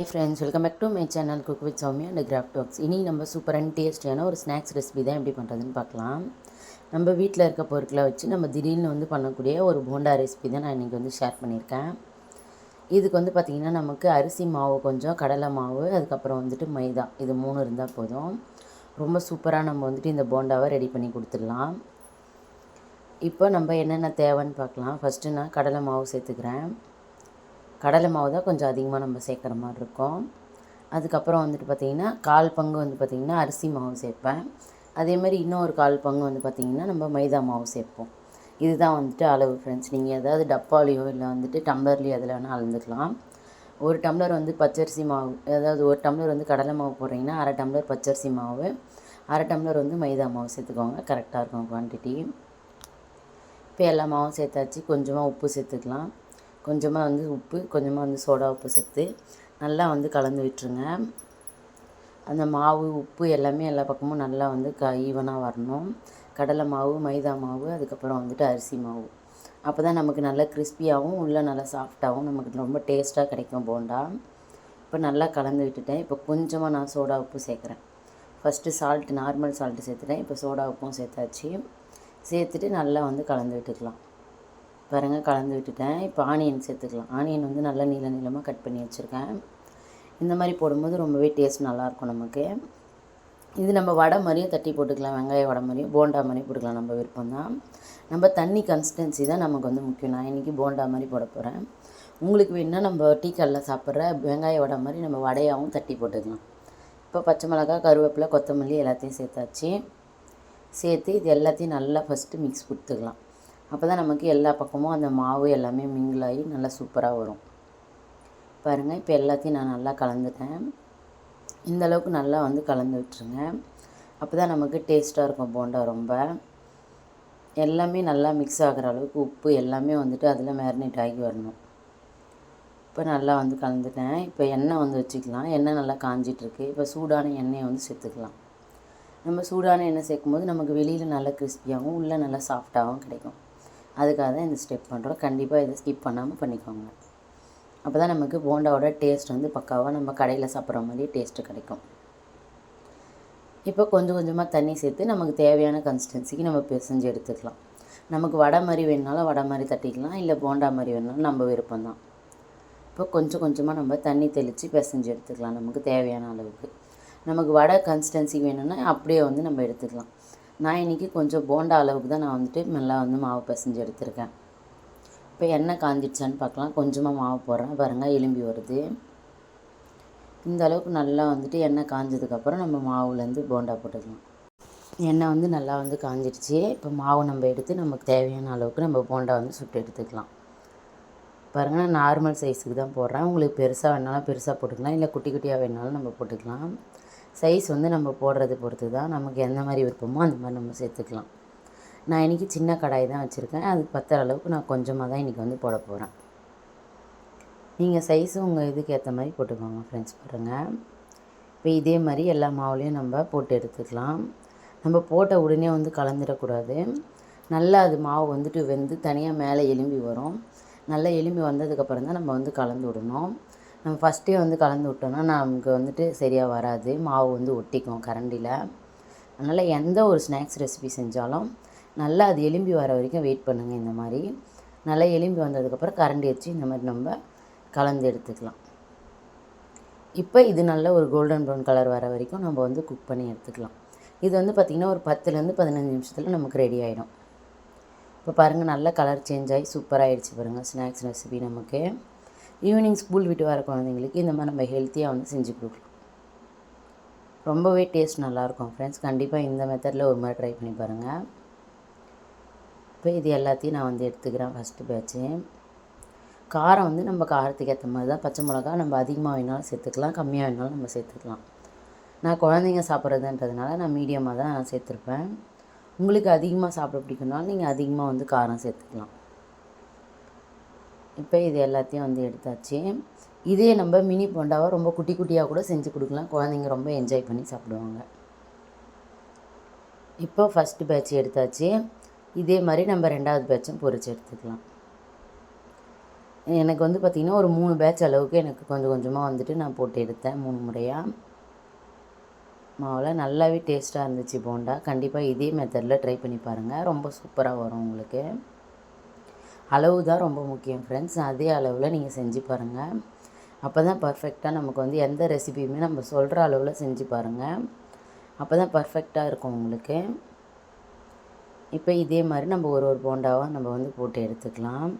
Hey friends welcome back to my channel cook with Soumi and craft works இனி நம்ம super and டேஸ்டியான ஒரு snacks recipe தான் எப்படி பண்ணுறதுன்னு பார்க்கலாம். நம்ம வீட்டில் இருக்க பொருட்களை வச்சு நம்ம திடீர்னு வந்து பண்ணக்கூடிய ஒரு போண்டா ரெசிபி தான் நான் இன்றைக்கி வந்து ஷேர் பண்ணியிருக்கேன். இதுக்கு வந்து பார்த்திங்கன்னா நமக்கு அரிசி மாவு கொஞ்சம் கடலை மாவு அதுக்கப்புறம் வந்துட்டு மைதா. இது மூணு இருந்தால் போதும். ரொம்ப சூப்பராக நம்ம வந்துட்டு இந்த போண்டாவை ரெடி பண்ணி கொடுத்துடலாம். இப்போ நம்ம என்னென்ன தேவைன்னு பார்க்கலாம். ஃபஸ்ட்டு நான் கடலை மாவு சேர்த்துக்கிறேன். கடலை மாவு தான் கொஞ்சம் அதிகமாக நம்ம சேர்க்குற மாதிரி இருக்கும். அதுக்கப்புறம் வந்துட்டு பார்த்திங்கன்னா கால் பங்கு வந்து பார்த்திங்கன்னா அரிசி மாவு சேர்ப்பேன். அதேமாதிரி இன்னொரு கால் பங்கு வந்து பார்த்திங்கன்னா நம்ம மைதா மாவு சேர்ப்போம். இதுதான் வந்துட்டு அளவு ஃப்ரெண்ட்ஸ் நீங்கள் ஏதாவது டப்பாலேயோ இல்லை வந்துட்டு டம்ளர்லேயோ அதில் வேணால் அளந்துக்கலாம். ஒரு டம்ளர் வந்து பச்சரிசி மாவு அதாவது ஒரு டம்ளர் வந்து கடலை மாவு போடுறீங்கன்னா அரை டம்ளர் பச்சரிசி மாவு அரை டம்ளர் வந்து மைதா மாவு சேர்த்துக்கோங்க. கரெக்டாக இருக்கும் குவான்டிட்டி இப்போ எல்லா மாவும் சேர்த்தாச்சு. கொஞ்சமாக உப்பு சேர்த்துக்கலாம். கொஞ்சமாக வந்து உப்பு கொஞ்சமாக வந்து சோடா உப்பு சேர்த்து நல்லா வந்து கலந்து விட்டுருங்க. அந்த மாவு உப்பு எல்லாமே எல்லா பக்கமும் நல்லா வந்து க ஈவனாக வரணும். கடலை மாவு மைதா மாவு அதுக்கப்புறம் வந்துட்டு அரிசி மாவு. அப்போ தான் நமக்கு நல்லா கிறிஸ்பியாகவும் உள்ளே நல்லா சாஃப்டாகவும் நமக்கு ரொம்ப டேஸ்ட்டாக கிடைக்கும் போண்டா. இப்போ நல்லா கலந்து விட்டுட்டேன். இப்போ கொஞ்சமாக நான் சோடா உப்பு சேர்க்குறேன். ஃபஸ்ட்டு சால்ட்டு நார்மல் சால்ட்டு சேர்த்துட்டேன். இப்போ சோடா உப்பும் சேர்த்தாச்சு. சேர்த்துட்டு நல்லா வந்து கலந்து விட்டுக்கலாம். பாருங்கள் கலந்து விட்டுட்டேன். இப்போ ஆனியன் சேர்த்துக்கலாம். ஆனியன் வந்து நல்லா நீள நீளமாக கட் பண்ணி வச்சுருக்கேன். இந்த மாதிரி போடும்போது ரொம்பவே டேஸ்ட் நல்லாயிருக்கும் நமக்கு. இது நம்ம வடை மாதிரியும் தட்டி போட்டுக்கலாம். வெங்காய வடை மாதிரியும் போண்டா மாதிரியும் போட்டுக்கலாம் நம்ம விருப்பம் தான் நம்ம தண்ணி கன்சிஸ்டன்சி தான் நமக்கு வந்து முக்கியம். நான் இன்றைக்கி போண்டா மாதிரி போட போகிறேன் உங்களுக்கு வேணுன்னா நம்ம டீ கல்லில் சாப்பிட்ற வெங்காய வடை மாதிரி நம்ம வடையாகவும் தட்டி போட்டுக்கலாம். இப்போ பச்சை மிளகா கருவேப்பிலை கொத்தமல்லி எல்லாத்தையும் சேர்த்தாச்சு. சேர்த்து இது எல்லாத்தையும் நல்லா ஃபஸ்ட்டு மிக்ஸ் கொடுத்துக்கலாம். அப்போ தான் நமக்கு எல்லா பக்கமும் அந்த மாவு எல்லாமே மிங்கிளாகி நல்லா சூப்பராக வரும். பாருங்கள் இப்போ எல்லாத்தையும் நான் நல்லா கலந்துட்டேன். இந்த அளவுக்கு நல்லா வந்து கலந்து விட்டுருங்க. அப்போ தான் நமக்கு டேஸ்ட்டாக இருக்கும் போண்டா ரொம்ப. எல்லாமே நல்லா மிக்ஸ் ஆகிற அளவுக்கு உப்பு எல்லாமே வந்துட்டு அதில் மேரினேட் ஆகி வரணும். இப்போ நல்லா வந்து கலந்துட்டேன். இப்போ எண்ணெய் வந்து வச்சுக்கலாம். எண்ணெய் நல்லா காஞ்சிட்ருக்கு இப்போ சூடான எண்ணெயை வந்து சேர்த்துக்கலாம். நம்ம சூடான எண்ணெய் சேர்க்கும் போது நமக்கு வெளியில் நல்லா கிறிஸ்பியாகவும் உள்ளே நல்லா சாஃப்டாகவும் கிடைக்கும். அதுக்காக தான் இந்த ஸ்டெப் பண்ணுறோம் கண்டிப்பாக இதை ஸ்கிப் பண்ணாமல் பண்ணிக்கோங்க. அப்போ தான் நமக்கு போண்டாவோட டேஸ்ட் வந்து பக்காவாக நம்ம கடையில் சாப்பிட்ற மாதிரி டேஸ்ட்டு கிடைக்கும். இப்போ கொஞ்சம் கொஞ்சமாக தண்ணி சேர்த்து நமக்கு தேவையான கன்சிஸ்டன்சிக்கு நம்ம பிசைஞ்சு எடுத்துக்கலாம். நமக்கு வடை மாதிரி வேணுனாலும் வடை மாதிரி தட்டிக்கலாம். இல்லை போண்டா மாதிரி வேணுனாலும் நம்ம விருப்பம் தான். இப்போ கொஞ்சம் கொஞ்சமாக நம்ம தண்ணி தெளித்து பிசைஞ்சு எடுத்துக்கலாம். நமக்கு தேவையான அளவுக்கு. நமக்கு வடை கன்சிஸ்டன்சிக்கு வேணும்னா அப்படியே வந்து நம்ம எடுத்துக்கலாம். நான் இன்றைக்கி கொஞ்சம் போண்டா அளவுக்கு தான் நான் வந்துட்டு நல்லா வந்து மாவு பிசைஞ்சு எடுத்திருக்கேன். இப்போ எண்ணெய் காஞ்சிடுச்சான்னு பார்க்கலாம். கொஞ்சமாக மாவு போடுறேன். பாருங்கள் எலும்பி வருது. இந்த அளவுக்கு நல்லா வந்துட்டு எண்ணெய் காஞ்சதுக்கப்புறம் நம்ம மாவுலேருந்து போண்டா போட்டுக்கலாம். எண்ணெய் வந்து நல்லா வந்து காஞ்சிடுச்சு. இப்போ மாவு நம்ம எடுத்து நமக்கு தேவையான அளவுக்கு நம்ம போண்டா வந்து சுட்டு எடுத்துக்கலாம். பாருங்கள் நான் நார்மல் சைஸுக்கு தான் போடுறேன். உங்களுக்கு பெருசாக வேணாலும் பெருசாக போட்டுக்கலாம். இல்லை குட்டி குட்டியாக வேணாலும் நம்ம போட்டுக்கலாம். சைஸ் வந்து நம்ம போடுறது பொறுத்து தான் நமக்கு எந்த மாதிரி விருப்பமோ அந்த மாதிரி நம்ம சேர்த்துக்கலாம். நான் இன்றைக்கி சின்ன கடாய் தான் வச்சுருக்கேன். அதுக்கு பத்துற அளவுக்கு நான் கொஞ்சமாக தான் இன்றைக்கி வந்து போட போகிறேன் நீங்கள் சைஸும் உங்கள் இதுக்கு ஏற்ற மாதிரி போட்டுக்கோங்க ஃப்ரெண்ட்ஸ் பாருங்கள் இப்போ இதே மாதிரி எல்லா மாவுலேயும் நம்ம போட்டு எடுத்துக்கலாம். நம்ம போட்ட உடனே வந்து கலந்துடக்கூடாது. நல்லா அது மாவு வந்துட்டு வெந்து தனியாக மேலே எலும்பி வரும். நல்லா எலும்பி வந்ததுக்கப்புறம் தான் நம்ம வந்து கலந்து விடணும். நம்ம ஃபஸ்ட்டே வந்து கலந்து விட்டோம்னா நமக்கு வந்துட்டு சரியாக வராது. மாவு வந்து ஒட்டிக்கும் கரண்டியில் அதனால் எந்த ஒரு ஸ்நாக்ஸ் ரெசிபி செஞ்சாலும் நல்லா அது எலும்பி வர வரைக்கும் வெயிட் பண்ணுங்கள் இந்த மாதிரி. நல்லா எலும்பி வந்ததுக்கப்புறம் கரண்டி வச்சு இந்த மாதிரி நம்ம கலந்து எடுத்துக்கலாம். இப்போ இது நல்ல ஒரு கோல்டன் ப்ரௌன் கலர் வர வரைக்கும் நம்ம வந்து குக் பண்ணி எடுத்துக்கலாம். இது வந்து பார்த்திங்கன்னா ஒரு பத்துலேருந்து பதினஞ்சு நிமிஷத்தில் நமக்கு ரெடி ஆகிடும் இப்போ பாருங்கள் நல்ல கலர் சேஞ்ச் ஆகி சூப்பராகிடுச்சு பாருங்கள் ஸ்நாக்ஸ் ரெசிபி நமக்கு. ஈவினிங் ஸ்கூல் விட்டு வர குழந்தைங்களுக்கு இந்த மாதிரி நம்ம ஹெல்த்தியாக வந்து செஞ்சு கொடுக்கலாம். ரொம்பவே டேஸ்ட் நல்லாயிருக்கும் ஃப்ரெண்ட்ஸ் கண்டிப்பாக இந்த மெத்தடில் ஒரு மாதிரி ட்ரை பண்ணி பாருங்கள் இப்போ இது எல்லாத்தையும் நான் வந்து எடுத்துக்கிறேன் ஃபஸ்ட்டு பேட்ச்சு காரம் வந்து நம்ம காரத்துக்கு ஏற்ற மாதிரி தான். பச்சை மிளகா நம்ம அதிகமாக வேணாலும் சேர்த்துக்கலாம். கம்மியாக வேணாலும் நம்ம சேர்த்துக்கலாம். நான் குழந்தைங்க சாப்பிட்றதுன்றதுனால நான் மீடியமாக தான் நான் சேர்த்துருப்பேன். உங்களுக்கு அதிகமாக சாப்பிட பிடிக்கும்னாலும் நீங்கள் அதிகமாக வந்து காரம் சேர்த்துக்கலாம். இப்போ இது எல்லாத்தையும் வந்து எடுத்தாச்சு. இதே நம்ம மினி போண்டாவை ரொம்ப குட்டி குட்டியாக கூட செஞ்சு கொடுக்கலாம். குழந்தைங்க ரொம்ப என்ஜாய் பண்ணி சாப்பிடுவாங்க. இப்போ ஃபஸ்ட்டு பேட்ச் எடுத்தாச்சு. இதே மாதிரி நம்ம ரெண்டாவது பேட்சும் பொறிச்சு எடுத்துக்கலாம். எனக்கு வந்து பார்த்திங்கன்னா ஒரு மூணு பேட்ச் அளவுக்கு எனக்கு கொஞ்சம் கொஞ்சமாக வந்துட்டு நான் போட்டு எடுத்தேன் மூணு முறையாக மாவில் நல்லாவே டேஸ்ட்டாக இருந்துச்சு போண்டா. கண்டிப்பாக இதே மெத்தடில் ட்ரை பண்ணி பாருங்கள் ரொம்ப சூப்பராக வரும் உங்களுக்கு. அளவு தான் ரொம்ப முக்கியம் ஃப்ரெண்ட்ஸ் அதே அளவில் நீங்கள் செஞ்சு பாருங்கள் அப்போ தான் பர்ஃபெக்டாக நமக்கு வந்து எந்த ரெசிபியுமே நம்ம சொல்கிற அளவில் செஞ்சு பாருங்கள் அப்போ தான் பர்ஃபெக்டாக இருக்கும் உங்களுக்கு. இப்போ இதே மாதிரி நம்ம ஒரு ஒரு போண்டாவாக நம்ம வந்து போட்டு எடுத்துக்கலாம்.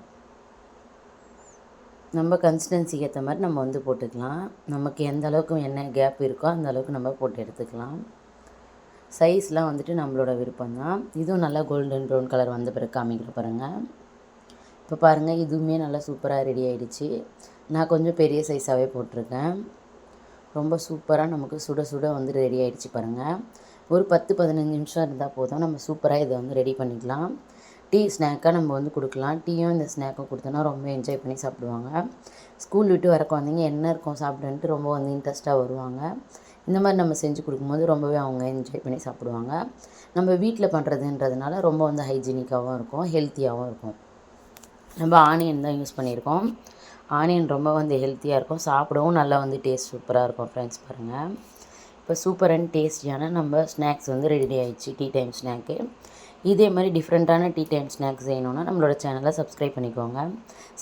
நம்ம கன்சிஸ்டன்சிக்கு ஏற்ற மாதிரி நம்ம வந்து போட்டுக்கலாம். நமக்கு எந்த அளவுக்கு என்ன கேப் இருக்கோ அந்த அளவுக்கு நம்ம போட்டு எடுத்துக்கலாம். சைஸ்லாம் வந்துட்டு நம்மளோட விருப்பம் தான் இதுவும் நல்லா கோல்டன் ப்ரௌன் கலர் வந்த பிறகு காமிக்கிற பாருங்கள் இப்போ பாருங்கள் இதுவுமே நல்லா சூப்பராக ரெடி ஆகிடுச்சு நான் கொஞ்சம் பெரிய சைஸாகவே போட்டிருக்கேன். ரொம்ப சூப்பராக நமக்கு சுட சுட வந்து ரெடி ஆகிடுச்சு பாருங்கள் ஒரு பத்து பதினஞ்சு நிமிஷம் இருந்தால் போதும். நம்ம சூப்பராக இதை வந்து ரெடி பண்ணிக்கலாம். டீ ஸ்நாக்காக நம்ம வந்து கொடுக்கலாம். டீயும் இந்த ஸ்நாக்கும் கொடுத்தோன்னா ரொம்ப என்ஜாய் பண்ணி சாப்பிடுவாங்க. ஸ்கூல் விட்டு வர குழந்தைங்க என்ன இருக்கும் சாப்பிடுன்ட்டு ரொம்ப வந்து இன்ட்ரெஸ்ட்டாக வருவாங்க. இந்த மாதிரி நம்ம செஞ்சு கொடுக்கும்போது ரொம்பவே அவங்க என்ஜாய் பண்ணி சாப்பிடுவாங்க. நம்ம வீட்டில் பண்ணுறதுன்றதுனால ரொம்ப வந்து ஹைஜீனிக்காகவும் இருக்கும் ஹெல்த்தியாகவும் இருக்கும். நம்ம ஆனியன் தான் யூஸ் பண்ணியிருக்கோம். ஆனியன் ரொம்ப வந்து ஹெல்த்தியாக இருக்கும். சாப்பிடவும் நல்லா வந்து டேஸ்ட் சூப்பராக இருக்கும் ஃப்ரெண்ட்ஸ் பாருங்கள் இப்போ சூப்பர் அண்ட் டேஸ்டியான நம்ம ஸ்நாக்ஸ் வந்து ரெடி ஆகிடுச்சு டீ டைம் ஸ்நாக்கு இதே மாதிரி டிஃப்ரெண்ட்டான டீ டைம் ஸ்நாக்ஸ் செய்யணுன்னா நம்மளோட சேனலை சப்ஸ்கிரைப் பண்ணிக்கோங்க.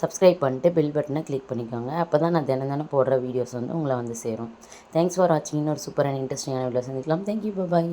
சப்ஸ்கிரைப் பண்ணிட்டு பில் பட்டனை கிளிக் பண்ணிக்கோங்க. அப்போ தான் நான் தினம் தினம் போடுற வீடியோஸ் வந்து உங்களை வந்து சேரும். தேங்க்ஸ் ஃபார் வாட்சிங் ஒரு சூப்பர் அண்ட் இன்ட்ரெஸ்டிங்கான வீடியோ சந்திக்கலாம். Thank you bye